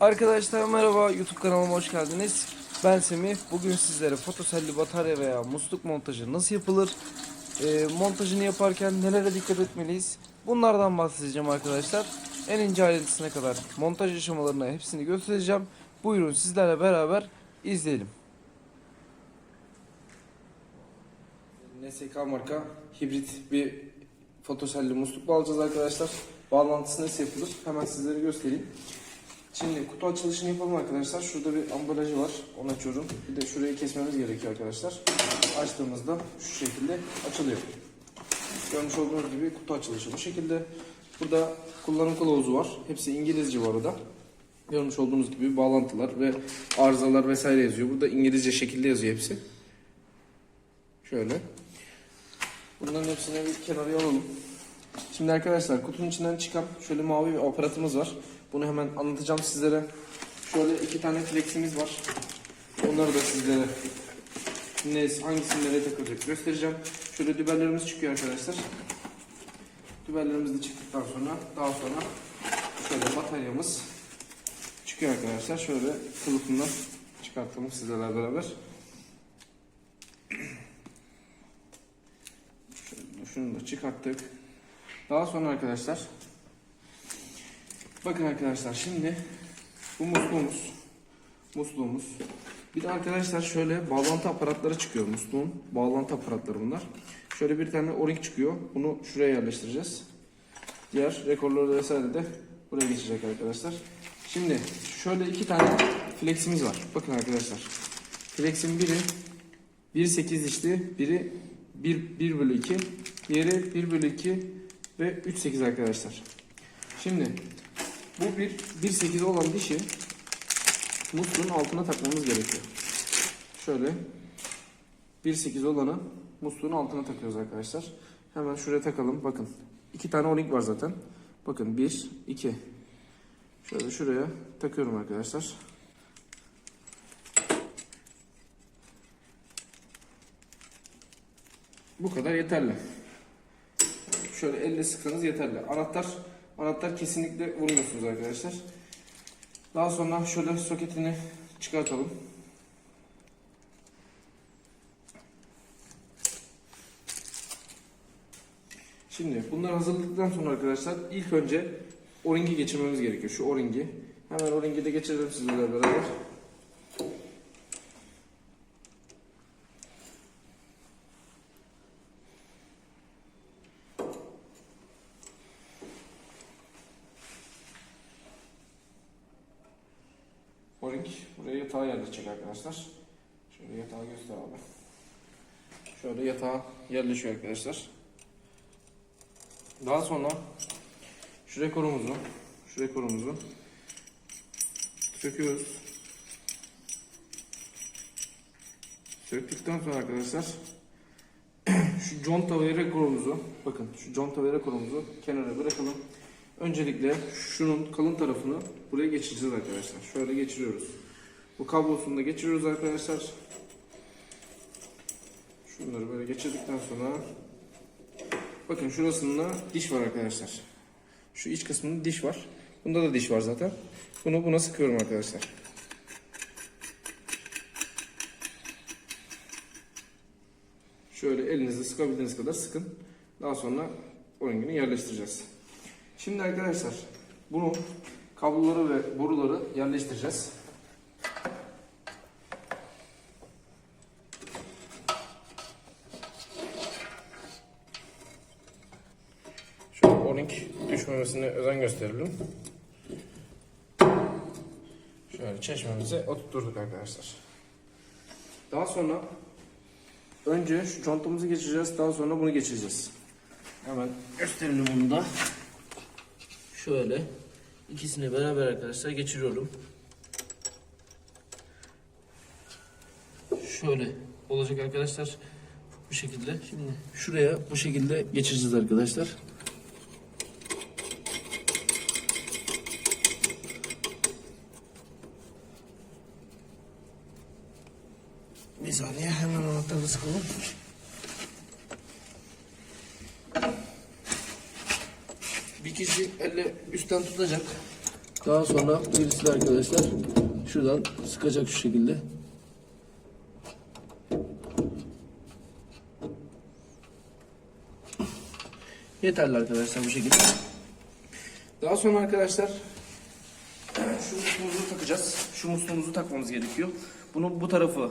Arkadaşlar merhaba YouTube kanalıma hoş geldiniz. Ben Semih. Bugün sizlere fotoselli batarya veya musluk montajı nasıl yapılır? e, montajını yaparken nelere dikkat etmeliyiz? Bunlardan bahsedeceğim arkadaşlar. En ince ayrıntısına kadar montaj aşamalarına hepsini göstereceğim. Buyurun sizlerle beraber izleyelim. NSK marka hibrit bir fotoselli musluk alacağız arkadaşlar. Bağlantısı nasıl yapılır? Hemen sizlere göstereyim. Şimdi kutu açılışını yapalım arkadaşlar. Şurada bir ambalajı var. Onu açıyorum. Bir de şurayı kesmemiz gerekiyor arkadaşlar. Açtığımızda şu şekilde açılıyor. Görmüş olduğunuz gibi kutu açılışı bu şekilde. Burada kullanım kılavuzu var. Hepsi İngilizce bu arada. Görmüş olduğunuz gibi bağlantılar ve arızalar vesaire yazıyor. Burada İngilizce şekilde yazıyor hepsi. Şöyle. Bunların hepsini bir kenara alalım. Şimdi arkadaşlar kutunun içinden çıkan şöyle mavi bir aparatımız var. Bunu hemen anlatacağım sizlere. Şöyle iki tane fleximiz var. Onları da sizlere ne, hangisini nereye takılacak göstereceğim. Şöyle dübellerimiz çıkıyor arkadaşlar. Dübellerimiz de çıktıktan sonra daha sonra şöyle bataryamız çıkıyor arkadaşlar. Şöyle kılıfından çıkartalım sizlerle beraber. Şunu da çıkarttık. Daha sonra arkadaşlar bakın arkadaşlar şimdi bu musluğumuz musluğumuz bir de arkadaşlar şöyle bağlantı aparatları çıkıyor musluğun bağlantı aparatları bunlar. Şöyle bir tane o-ring çıkıyor. Bunu şuraya yerleştireceğiz. Diğer rekorları vesaire de buraya geçecek arkadaşlar. Şimdi şöyle iki tane fleximiz var. Bakın arkadaşlar. Flexin biri 1.8 dişli, biri 1, 1 bölü 2, diğeri 1 bölü 2 ve 3.8 arkadaşlar. Şimdi bu bir 1.8 olan dişi musluğun altına takmamız gerekiyor. Şöyle 1.8 olanı musluğun altına takıyoruz arkadaşlar. Hemen şuraya takalım. Bakın iki tane o-ring var zaten. Bakın 1, 2. Şöyle şuraya takıyorum arkadaşlar. Bu kadar yeterli. Şöyle elle sıksanız yeterli. Anahtar anahtar kesinlikle vurmuyorsunuz arkadaşlar. Daha sonra şöyle soketini çıkartalım. Şimdi bunları hazırladıktan sonra arkadaşlar ilk önce o-ringi geçirmemiz gerekiyor. Şu o-ringi. Hemen o-ringi de geçirelim sizlerle beraber. O-ring buraya yatağa yerleşecek arkadaşlar. Şöyle yatağı göster abi. Şöyle yatağa yerleşiyor arkadaşlar. Daha sonra şu rekorumuzu, şu rekorumuzu söküyoruz. Söktükten sonra arkadaşlar şu conta ve rekorumuzu, bakın şu conta ve rekorumuzu kenara bırakalım. Öncelikle şunun kalın tarafını buraya geçireceğiz arkadaşlar. Şöyle geçiriyoruz. Bu kablosunu da geçiriyoruz arkadaşlar. Şunları böyle geçirdikten sonra bakın şurasında diş var arkadaşlar. Şu iç kısmında diş var. Bunda da diş var zaten. Bunu buna sıkıyorum arkadaşlar. Şöyle elinizle sıkabildiğiniz kadar sıkın. Daha sonra o rengini yerleştireceğiz. Şimdi arkadaşlar bunu kabloları ve boruları yerleştireceğiz. Şöyle o-ring düşmemesine özen gösterelim. Şöyle çeşmemize oturtturduk arkadaşlar. Daha sonra önce şu contamızı geçireceğiz. Daha sonra bunu geçireceğiz. Hemen gösterelim bunu da. Şöyle ikisini beraber arkadaşlar geçiriyorum. Şöyle olacak arkadaşlar. Bu şekilde. Şimdi şuraya bu şekilde geçireceğiz arkadaşlar. Bir saniye hemen anahtarı sıkalım. Bir kişi elle üstten tutacak. Daha sonra birisi de arkadaşlar şuradan sıkacak şu şekilde. Yeterli arkadaşlar bu şekilde. Daha sonra arkadaşlar şu musluğumuzu takacağız. Şu musluğumuzu takmamız gerekiyor. Bunun bu tarafı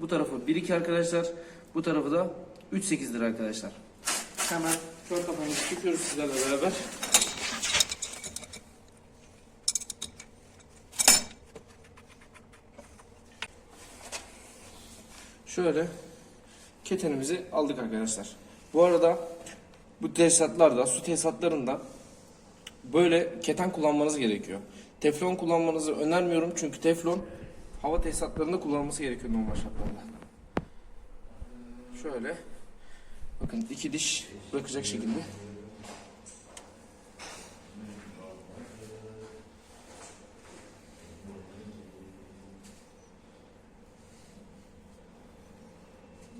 bu tarafı 1-2 arkadaşlar. Bu tarafı da 3-8'dir arkadaşlar. Hemen kör kafamızı çıkıyoruz sizlerle beraber. Şöyle ketenimizi aldık arkadaşlar. Bu arada bu tesisatlarda, su tesisatlarında böyle keten kullanmanız gerekiyor. Teflon kullanmanızı önermiyorum çünkü teflon hava tesisatlarında kullanılması gerekiyor normal şartlarda. Şöyle bakın iki diş bırakacak şekilde.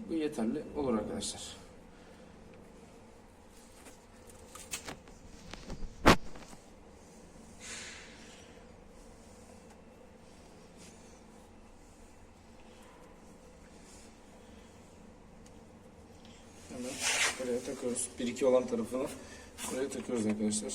Bu yeterli olur arkadaşlar. Hemen buraya takıyoruz. 1-2 olan tarafını buraya takıyoruz arkadaşlar.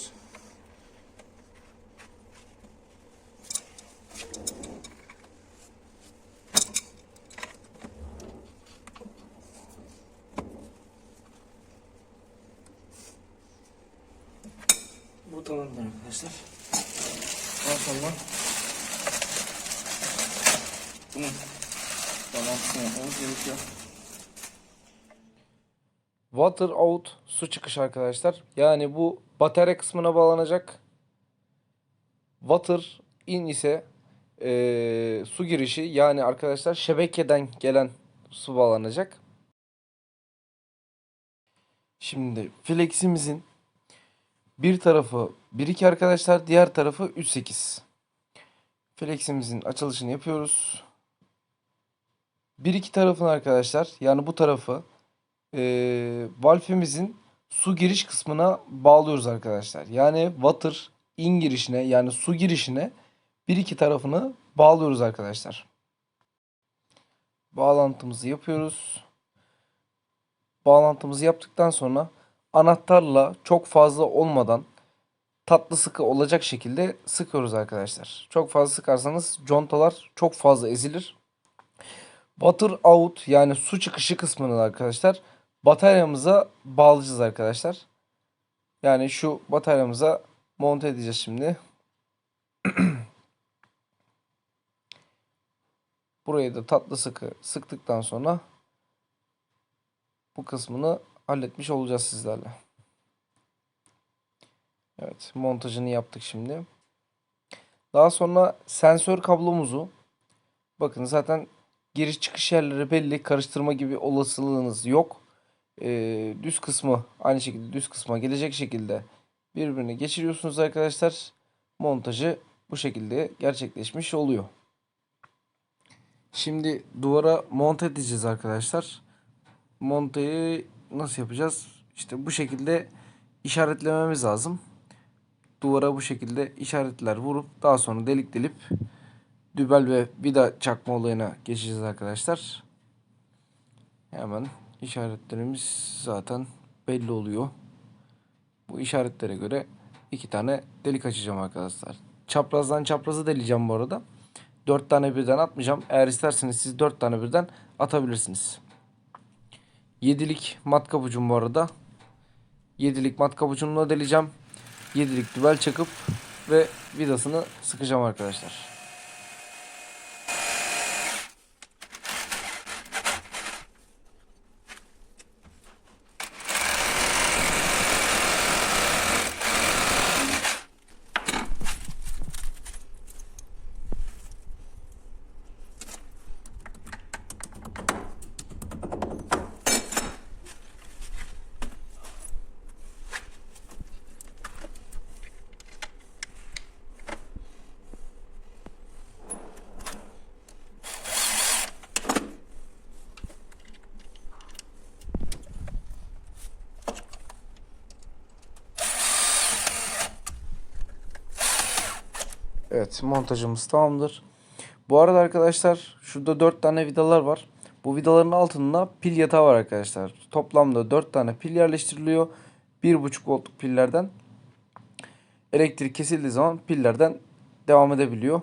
Bu tamamdır arkadaşlar. Daha sonra bunun balansını yapmamız gerekiyor. Water out su çıkış arkadaşlar. Yani bu batarya kısmına bağlanacak. Water in ise eee, su girişi yani arkadaşlar şebekeden gelen su bağlanacak. Şimdi fleximizin bir tarafı 1-2 arkadaşlar diğer tarafı 3-8. Fleximizin açılışını yapıyoruz. 1-2 tarafını arkadaşlar yani bu tarafı e, valfimizin su giriş kısmına bağlıyoruz arkadaşlar. Yani water in girişine yani su girişine bir iki tarafını bağlıyoruz arkadaşlar. Bağlantımızı yapıyoruz. Bağlantımızı yaptıktan sonra anahtarla çok fazla olmadan tatlı sıkı olacak şekilde sıkıyoruz arkadaşlar. Çok fazla sıkarsanız contalar çok fazla ezilir. Water out yani su çıkışı kısmını arkadaşlar bataryamıza bağlayacağız arkadaşlar. Yani şu bataryamıza monte edeceğiz şimdi. Burayı da tatlı sıkı sıktıktan sonra bu kısmını halletmiş olacağız sizlerle. Evet montajını yaptık şimdi. Daha sonra sensör kablomuzu bakın zaten giriş çıkış yerleri belli karıştırma gibi olasılığınız yok e, düz kısmı aynı şekilde düz kısma gelecek şekilde birbirine geçiriyorsunuz arkadaşlar. Montajı bu şekilde gerçekleşmiş oluyor. Şimdi duvara monte edeceğiz arkadaşlar. Monteyi nasıl yapacağız? İşte bu şekilde işaretlememiz lazım. Duvara bu şekilde işaretler vurup daha sonra delik delip dübel ve vida çakma olayına geçeceğiz arkadaşlar. Hemen işaretlerimiz zaten belli oluyor. Bu işaretlere göre iki tane delik açacağım arkadaşlar. Çaprazdan çaprazı deleyeceğim bu arada. Dört tane birden atmayacağım. Eğer isterseniz siz dört tane birden atabilirsiniz. Yedilik matkap ucum bu arada. Yedilik matkap ucumla deleyeceğim. Yedilik dübel çakıp ve vidasını sıkacağım arkadaşlar. Evet montajımız tamamdır. Bu arada arkadaşlar şurada 4 tane vidalar var. Bu vidaların altında pil yatağı var arkadaşlar. Toplamda 4 tane pil yerleştiriliyor. 1.5 voltluk pillerden elektrik kesildiği zaman pillerden devam edebiliyor.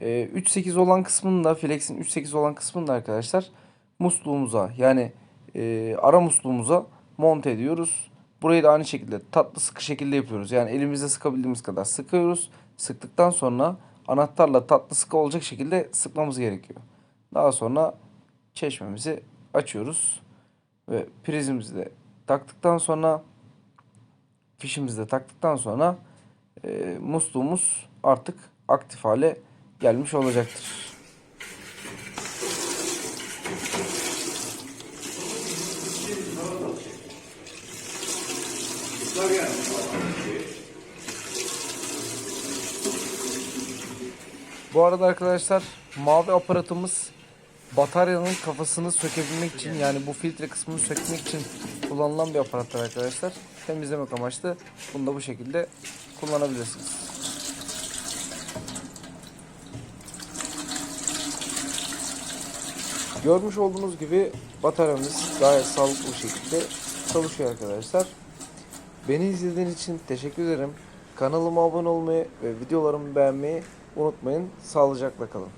Ee, 3.8 olan kısmında Flex'in 3.8 olan kısmında arkadaşlar musluğumuza yani e, ara musluğumuza monte ediyoruz. Burayı da aynı şekilde tatlı sıkı şekilde yapıyoruz. Yani elimizde sıkabildiğimiz kadar sıkıyoruz. Sıktıktan sonra anahtarla tatlı sıkı olacak şekilde sıkmamız gerekiyor. Daha sonra çeşmemizi açıyoruz. Ve prizimizi de taktıktan sonra fişimizi de taktıktan sonra e, musluğumuz artık aktif hale gelmiş olacaktır. Bu arada arkadaşlar mavi aparatımız bataryanın kafasını sökebilmek için yani bu filtre kısmını sökmek için kullanılan bir aparattır arkadaşlar. Temizlemek amaçlı bunu da bu şekilde kullanabilirsiniz. Görmüş olduğunuz gibi bataryamız gayet sağlıklı bir şekilde çalışıyor arkadaşlar. Beni izlediğiniz için teşekkür ederim. Kanalıma abone olmayı ve videolarımı beğenmeyi unutmayın. Sağlıcakla kalın.